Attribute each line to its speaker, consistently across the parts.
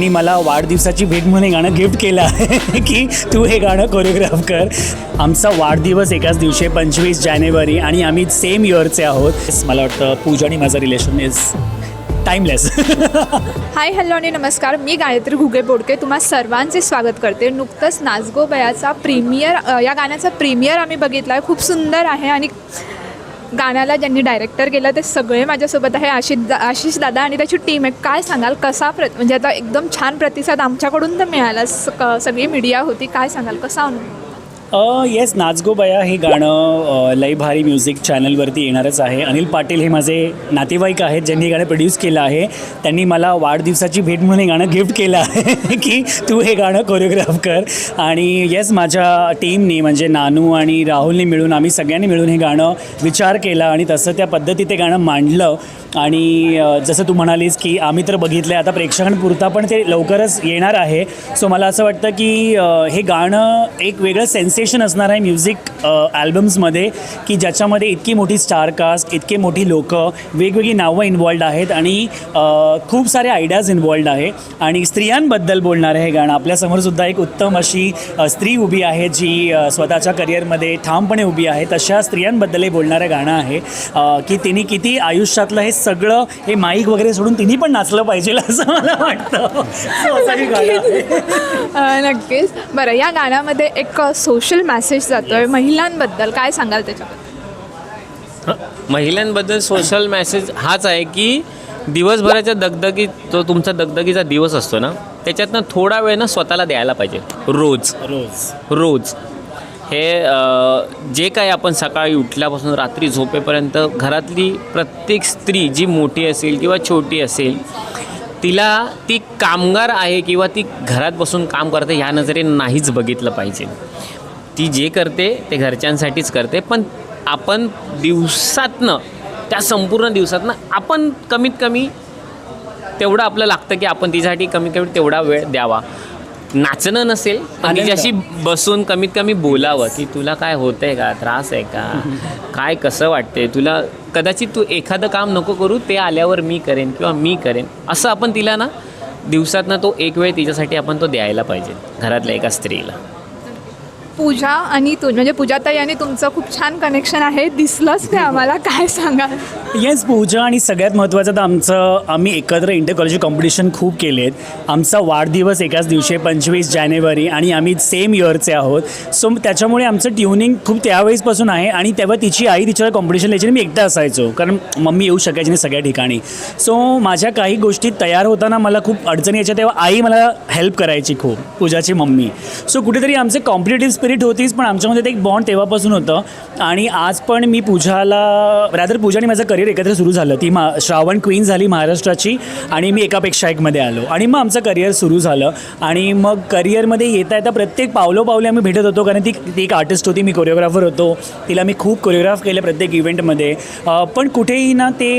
Speaker 1: त्यांनी मला वाढदिवसाची भेट म्हणून हे गाणं गिफ्ट केलं आहे की तू हे गाणं कोरिओग्राफ कर. आमचा वाढदिवस एकाच दिवशी पंचवीस जानेवारी आणि आम्ही सेम इयरचे आहोत. मला वाटतं पूजा आणि माझं relation is timeless
Speaker 2: hi hello आणि नमस्कार. मी गायत्री घुगे बोडके. तुम्हा सर्वांचे स्वागत करते. नुकतंच नाचगो बयाचा प्रीमियर या गाण्याचा प्रीमियर आम्ही बघितला आहे खूप सुंदर आहे आणि गाण्याला ज्यांनी डायरेक्टर केलं ते सगळे माझ्यासोबत आहे. आशिष आशिष दादा आणि त्याची टीम आहे. काय सांगाल? कसा प्र म्हणजे आता एकदम छान प्रतिसाद आमच्याकडून तर मिळाला. स क- सगळी मीडिया होती. काय सांगाल? कसा अनुभव?
Speaker 1: येस नाचगो बया हे गाणं लय लई भारी म्युझिक चॅनलवरती येणारच आहे. अनिल पाटील हे माझे नातेवाईक आहेत ज्यांनी हे गाणं प्रोड्यूस केलं आहे. त्यांनी मला वाढदिवसाची भेट म्हणून हे गाणं गिफ्ट केलं आहे की तू हे गाणं कोरिओग्राफ कर. आणि येस माझ्या टीमनी म्हणजे नानू आणि राहुलने मिळून आम्ही सगळ्यांनी मिळून हे गाणं विचार केला आणि तसं त्या पद्धतीत ते गाणं मांडलं. आणि जसं तू म्हणालीस की आम्ही तर बघितलं आहे आता प्रेक्षकांपुरता पण ते लवकरच येणार आहे. सो मला असं वाटतं की हे गाणं एक वेगळं सेन्सेशन असणार आहे म्युझिक ॲल्बम्समध्ये की ज्याच्यामध्ये इतकी मोठी स्टार कास्ट इतके मोठी लोकं वेगवेगळी नावं इन्वॉल्ड आहेत आणि खूप सारे आयडियाज इन्वॉल्ड आहे. आणि स्त्रियांबद्दल बोलणार आहे हे गाणं. आपल्यासमोरसुद्धा एक उत्तम अशी स्त्री उभी आहे जी स्वतःच्या करिअरमध्ये ठामपणे उभी आहे. तशा स्त्रियांबद्दल हे बोलणारं गाणं आहे. की तिने किती आयुष्यातलं हे सगळं हे माईक वगैरे सोडून तिने पण नाचलं पाहिजे असं मला वाटतं. गाणं
Speaker 2: नक्कीच. बरं या गाण्यामध्ये एक सोशल मेसेज जातो आहे महिलांबद्दल. काय सांगाल त्याच्याबद्दल?
Speaker 3: महिलांबद्दल सोशल मेसेज हाच आहे की दिवसभराच्या दगदगीत जो तुमचा दगदगीचा दिवस असतो ना त्याच्यातनं थोडा वेळ ना स्वतःला द्यायला पाहिजे. रोज.
Speaker 1: रोज.
Speaker 3: रोज. हे जे काही आपण सकाळी उठल्यापासून रात्री झोपेपर्यंत घरातली प्रत्येक स्त्री जी मोठी असेल किंवा छोटी असेल तिला ती कामगार आहे किंवा ती घरात बसून काम करते ह्या नजरेने नाहीच बघितलं पाहिजे. ती जे करते ते घरच्यांसाठीच करते पण आपण दिवसातनं त्या संपूर्ण दिवसातनं आपण कमीत कमी तेवढं आपलं लागतं की आपण तिच्यासाठी कमीत कमी तेवढा वेळ द्यावा. नाचणं नसेल पण. तिच्याशी बसून कमीत कमी बोलावं की तुला काय होतंय का त्रास आहे का काय कसं वाटतंय तुला कदाचित तू एखादं काम नको करू ते आल्यावर मी करेन किंवा मी करेन असं आपण तिला ना दिवसातनं तो एक वेळ तिच्यासाठी आपण तो द्यायला पाहिजे घरातल्या एका स्त्रीला
Speaker 2: पूजा आणि तू म्हणजे पूजाताई आणि तुमचं खूप छान कनेक्शन आहे. दिसलंच ते आम्हाला. काय सांगाल?
Speaker 1: येस पूजा आणि सगळ्यात महत्त्वाचं तर आमचं आम्ही एकत्र इंटर कॉलेज कॉम्पिटिशन खूप केलेत आमचा वाढदिवस एकाच दिवशी पंचवीस जानेवारी आणि आम्ही सेम इयरचे आहोत. सो त्याच्यामुळे आमचं ट्युनिंग खूप त्यावेळेसपासून आहे आणि तेव्हा तिची आई तिच्यावर कॉम्पिटिशन लिहायची मी एकटा असायचो. कारण मम्मी येऊ शकायची नाही सगळ्या ठिकाणी. सो माझ्या काही गोष्टी तयार होताना मला खूप अडचणी यायच्या तेव्हा आई मला हेल्प करायची खूप पूजाची मम्मी. सो कुठेतरी आमचे कॉम्पिटेटिव्ह स्पिरिट होतीच पण आमच्यामध्ये ते एक बॉन्ड तेव्हापासून होतं. आणि आज पण मी पूजाला रादर पूजाने माझं करिअर एकत्र सुरू झालं. ती मा श्रावण क्वीन झाली महाराष्ट्राची आणि मी एकापेक्षा एकमध्ये आलो. आणि मग आमचं करिअर सुरू झालं. आणि मग करिअरमध्ये येता येता प्रत्येक पावलो पावले आम्ही भेटत होतो कारण ती ती एक आर्टिस्ट होती मी कोरिओग्राफर होतो. तिला मी खूप कोरिओग्राफ केलं प्रत्येक इव्हेंटमध्ये पण कुठेही ना ते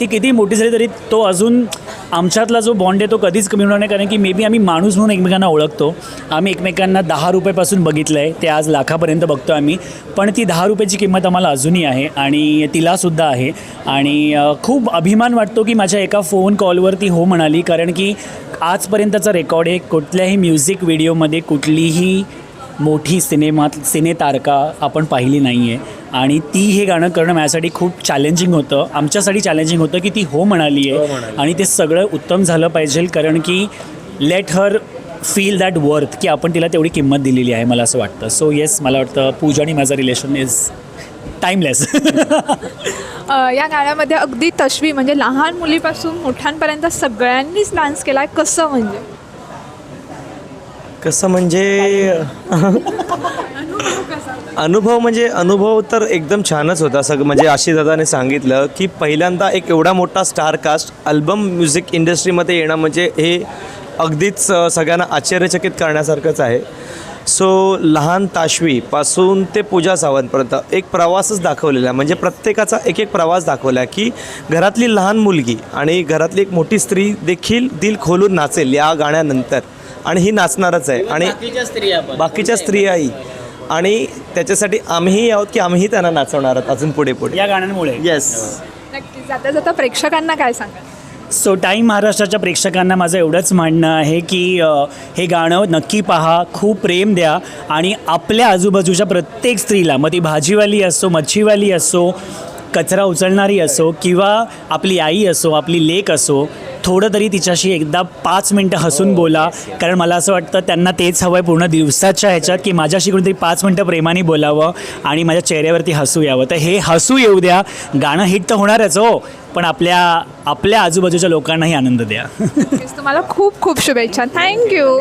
Speaker 1: ती किती मोठी झाली तरी तो अजून आमच्यातला जो बॉन्ड आहे तो कधीच कमी होणार नाही कारण की मे बी आम्ही माणूस म्हणून एकमेकांना ओळखतो. आम्ही एकमेकांना दहा रुपयापासून बघितलं आहे ते आज लाखापर्यंत बघतो आम्ही. पण ती दहा रुपयाची किंमत आम्हाला अजूनही आहे आणि तिलासुद्धा आहे. आणि खूप अभिमान वाटतो की माझ्या एका फोन कॉलवर ती हो म्हणाली कारण की आजपर्यंतचा रेकॉर्ड आहे कुठल्याही म्युझिक व्हिडिओमध्ये कुठलीही मोठी सिनेमात सिनेतारका आपण पाहिली नाही आहे आणि ती हे गाणं करणं माझ्यासाठी खूप चॅलेंजिंग होतं. आमच्यासाठी चॅलेंजिंग होतं की ती हो म्हणाली आहे आणि ते सगळं उत्तम झालं पाहिजे कारण की let her feel that worth की आपण तिला तेवढी किंमत दिलेली आहे मला असं वाटतं. सो येस मला वाटतं पूजा आणि माझं रिलेशन इज टाईमलेस
Speaker 2: अ, या गाण्यामध्ये अगदी तश्वी म्हणजे लहान मुलीपासून मोठ्यांपर्यंत सगळ्यांनीच डान्स केला आहे कसं म्हणजे?
Speaker 4: कसं म्हणजे? अनुभव म्हणजे अनुभव तर एकदम छानच होता. सग म्हणजे आशिष दादाने सांगितलं की पहिल्यांदा एक एवढा मोठा स्टार कास्ट अल्बम म्युझिक इंडस्ट्रीमध्ये येणं म्हणजे हे अगदीच सगळ्यांना आश्चर्यचकित करण्यासारखंच आहे. सो लहान ताशवीपासून ते पूजा सावंतपर्यंत एक प्रवासच दाखवलेला आहे. म्हणजे प्रत्येकाचा एक एक प्रवास दाखवला की घरातली लहान मुलगी आणि घरातली एक मोठी स्त्री देखील दिल खोलून नाचेल या गाण्यानंतर. आणि ही नाचणारच आहे. आणि
Speaker 3: बाकीच्या स्त्रिया पण.
Speaker 4: बाकीच्या स्त्रियाही. आणि त्याच्यासाठी आम्हीही आहोत की आम्हीही त्यांना नाचवणार आहोत अजून पुढे पुढे.
Speaker 1: या गाण्यांमुळे.
Speaker 4: येस
Speaker 2: नक्की जाता जाता प्रेक्षकांना काय सांगाल?
Speaker 1: सो टाईम महाराष्ट्राच्या प्रेक्षकांना माझं एवढंच म्हणणं आहे की अ, हे गाणं नक्की पहा खूप प्रेम द्या आणि आपल्या आजूबाजूच्या प्रत्येक स्त्रीला मग ती भाजीवाली असो मच्छीवाली असो कचरा उचलणारी असो किंवा आपली आई असो आपली लेक असो थोडं तरी तिच्याशी एकदा पाच मिनटं हसून बोला. कारण मला असं वाटतं त्यांना तेच हवं आहे पूर्ण दिवसाच्या ह्याच्यात की माझ्याशी कोणीतरी पाच मिनटं प्रेमाने बोलावं आणि माझ्या चेहऱ्यावरती हसू यावं. तर हे हसू येऊ द्या. गाणं हिट तर होणारच हो पण आपल्या आपल्या आजूबाजूच्या लोकांनाही आनंद द्या.
Speaker 2: तुम्हाला खूप खूप शुभेच्छा. थँक्यू